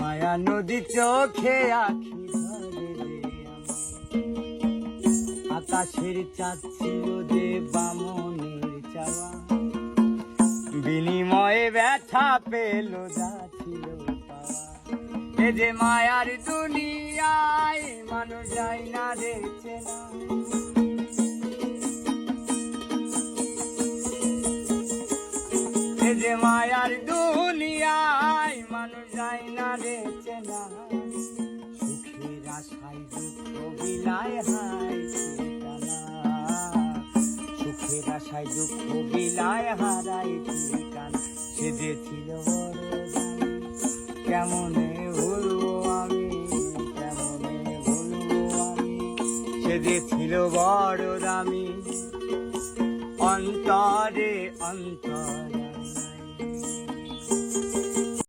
মায়া নদী চোখে আখি আকাশের চাঁদ ছিল যে বামনের চাওয়া। বিনিময়ে ব্যথা পেল, যা ছিল। এ যে মায়ার দুনিয়ায় মানুষ যায় না দেখছে যে মায়ার দুনিয়ায় মানুষ যায় না দেখছে না সুখের আশায় দুঃখ বিলায় হায় সুখের আশায় দুঃখ বিলায় হারাই ঠিকানা। সে যে ছিল বড় কেমনে ভুলবো সে ছিল বড় দামি। অন্তরে অন্তরে